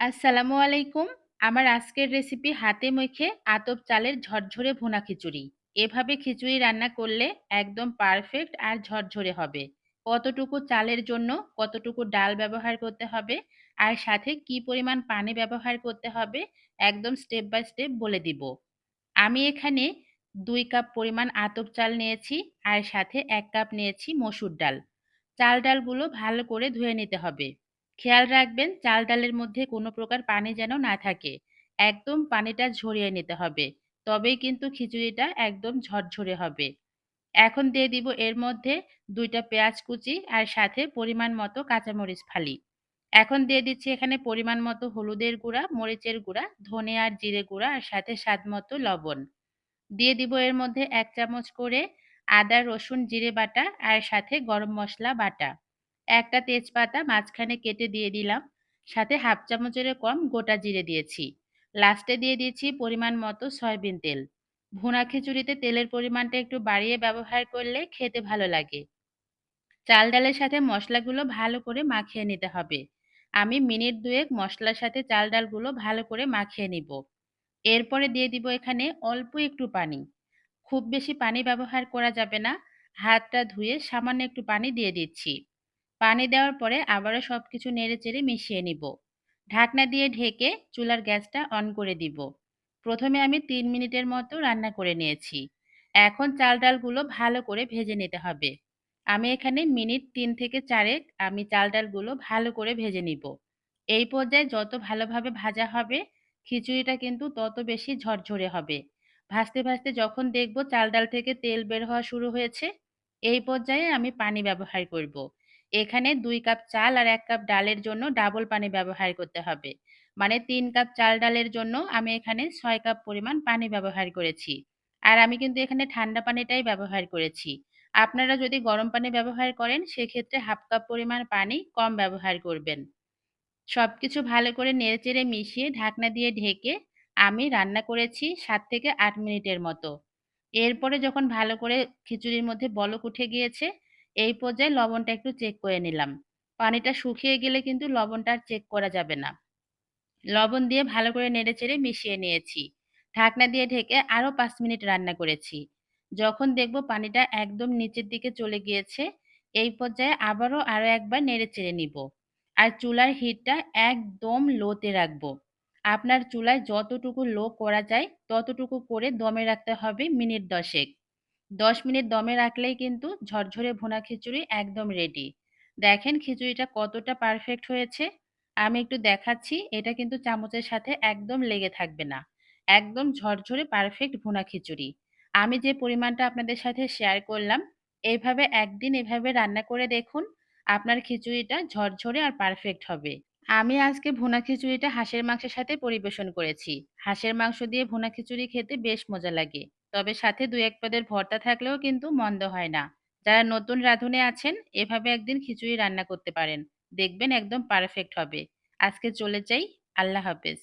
আসসালামু আলাইকুম। আমার আজকের রেসিপি হাতে মেখে আতপ চালের ঝরঝরে ভুনা খিচুড়ি। এভাবে খিচুড়ি রান্না করলে একদম পারফেক্ট আর ঝরঝরে হবে। কতটুকু চালের জন্য কতটুকু ডাল ব্যবহার করতে হবে আর সাথে কি পরিমাণ পানি ব্যবহার করতে হবে একদম স্টেপ বাই স্টেপ বলে দিব। আমি এখানে দুই কাপ পরিমাণ আতপ চাল নিয়েছি আর সাথে এক কাপ নিয়েছি মসুর ডাল। চাল ডালগুলো ভালো করে ধুয়ে নিতে হবে। খেয়াল রাখবেন চাল ডালের মধ্যে কোনো প্রকার পানি যেন না থাকে। একদম পানিটা ঝরিয়ে নিতে হবে। তবেই কিন্তু খিচুড়িটা একদম ঝরঝরে হবে। এখন দিয়ে দিব এর মধ্যে দুইটা পেঁয়াজ কুচি আর সাথে পরিমাণ মতো কাঁচামরিচ ফালি। এখন দিয়ে দিচ্ছি এখানে পরিমাণ মতো হলুদের গুঁড়া, মরিচের গুঁড়া, ধনে আর জিরে গুঁড়া আর সাথে স্বাদ মতো লবণ। দিয়ে দিব এর মধ্যে এক চামচ করে আদা, রসুন, জিরে বাটা আর সাথে গরম মশলা বাটা। একটা তেজপাতা মাঝখানে কেটে দিয়ে দিলাম। সাথে হাফ চামচেরও কম গোটা জিরে দিয়েছি। লাস্টে দিয়ে দিয়েছি পরিমাণ মতো সয়াবিন তেল। ভুনা খিচুড়িতে তেলের পরিমাণটা একটু বাড়িয়ে ব্যবহার করলে খেতে ভালো লাগে। চাল ডালের সাথে মশলাগুলো ভালো করে মাখিয়ে নিতে হবে। আমি মিনিট দুয়েক মশলার সাথে চাল ডালগুলো ভালো করে মাখিয়ে নিব। এরপরে দিয়ে দিব এখানে অল্প একটু পানি। খুব বেশি পানি ব্যবহার করা যাবে না। হাতটা ধুয়ে সামান্য একটু পানি দিয়ে দিচ্ছি। পানি দেওয়ার পরে আবারও সবকিছু নেড়েচেড়ে মিশিয়ে নিব। ঢাকনা দিয়ে ঢেকে চুলার গ্যাসটা অন করে দিব। প্রথমে আমি তিন মিনিটের মতো রান্না করে নিয়েছি। এখন চাল ডালগুলো ভালো করে ভেজে নিতে হবে। আমি এখানে মিনিট তিন থেকে চারেক আমি চাল ডালগুলো ভালো করে ভেজে নিব। এই পর্যায়ে যত ভালোভাবে ভাজা হবে খিচুড়িটা কিন্তু তত বেশি ঝরঝরে হবে। ভাজতে, ভাজতে যখন দেখব চাল ডাল থেকে তেল বের হওয়া শুরু হয়েছে, এই পর্যায়ে আমি পানি ব্যবহার করব। এখানে দুই কাপ চাল আর এক কাপ ডালের জন্য ডাবল পানি ব্যবহার করতে হবে। মানে তিন কাপ চাল ডালের জন্য আমি এখানে ছয় কাপ পরিমাণ পানি ব্যবহার করেছি। আর আমি কিন্তু এখানে ঠান্ডা পানিটাই ব্যবহার করেছি। আপনারা যদি গরম পানি ব্যবহার করেন সেক্ষেত্রে হাফ কাপ পরিমাণ পানি কম ব্যবহার করবেন। সব কিছু ভালো করে নেড়েচেড়ে মিশিয়ে ঢাকনা দিয়ে ঢেকে আমি রান্না করেছি সাত থেকে আট মিনিটের মতো। এরপরে যখন ভালো করে খিচুড়ির মধ্যে বলক উঠে গিয়েছে, এই পর্যায়ে লবণটা একটু চেক করে নিলাম। পানিটা শুকিয়ে গেলে কিন্তু লবণটা আর চেক করা যাবে না। লবণ দিয়ে ভালো করে নেড়েচেড়ে মিশিয়ে নিয়েছি। ঢাকনা দিয়ে ঢেকে আরও পাঁচ মিনিট রান্না করেছি। যখন দেখব পানিটা একদম নিচের দিকে চলে গিয়েছে, এই পর্যায়ে আবারও আরও একবার নেড়েচেড়ে নিব। আর চুলার হিটটা একদম লোতে রাখব। আপনার চুলায় যতটুকু লো করা যায় ততটুকু করে দমে রাখতে হবে মিনিট ১০ ১০ মিনিট দমে রাখলেই কিন্তু ঝরঝরে ভুনা খিচুড়ি একদম রেডি। দেখেন খিচুড়িটা কতটা পারফেক্ট হয়েছে। আমি একটু দেখাচ্ছি এটা কিন্তু চামচের সাথে একদম লেগে থাকবে না। একদম ঝরঝরে পারফেক্ট ভুনা খিচুড়ি। আমি যে পরিমাণটা আপনাদের সাথে শেয়ার করলাম, এইভাবে একদিন এভাবে রান্না করে দেখুন। আপনার খিচুড়িটা ঝরঝরে আর পারফেক্ট হবে। আমি আজকে ভুনা খিচুড়িটা হাঁসের মাংসের সাথে পরিবেশন করেছি। হাঁসের মাংস দিয়ে ভুনা খিচুড়ি খেতে বেশ মজা লাগে। তবে সাথে ২-১ পদের ভর্তা থাকলেও কিন্তু মন্দ হয় না। যারা নতুন রাঁধুনে আছেন, এভাবে একদিন খিচুড়ি রান্না করতে পারেন। দেখবেন একদম পারফেক্ট হবে। আজকে চলে যাই। আল্লাহ হাফেজ।